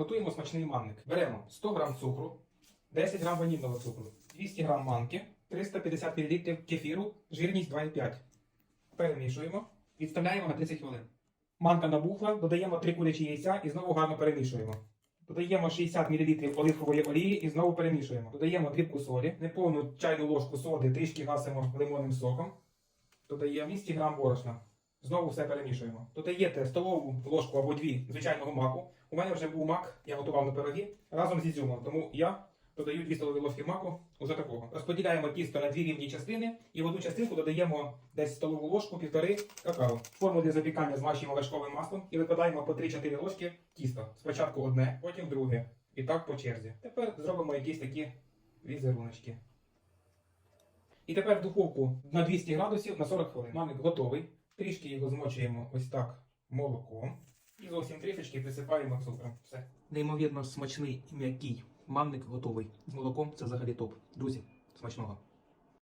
Готуємо смачний манник. Беремо 100 г цукру, 10 г ванільного цукру, 200 г манки, 350 мл кефіру, жирність 2,5. Перемішуємо. Відставляємо на 30 хвилин. Манка набухла, додаємо 3 курячі яйця і знову гарно перемішуємо. Додаємо 60 мл оливкової олії і знову перемішуємо. Додаємо дрібку солі, неповну чайну ложку соди, трішки гасимо лимонним соком. Додаємо 200 г борошна. Знову все перемішуємо. Додаєте столову ложку або дві звичайного маку. У мене вже був мак, я готував на пироги разом з ізюмом, тому я додаю 2 столові ложки маку уже такого. Розподіляємо тісто на дві рівні частини і в одну частинку додаємо десь столову ложку півтори какао. Форму для запікання змащуємо вершковим маслом і викладаємо по 3-4 ложки тіста. Спочатку одне, потім друге. І так по черзі. Тепер зробимо якісь такі візеруночки. І тепер в духовку на 200 градусів на 40 хвилин. Манник готовий. Трішки його змочуємо ось так молоком. І зовсім трішечки присипаємо цукром. Все. Неймовірно смачний і м'який манник готовий. З молоком це взагалі топ. Друзі, смачного.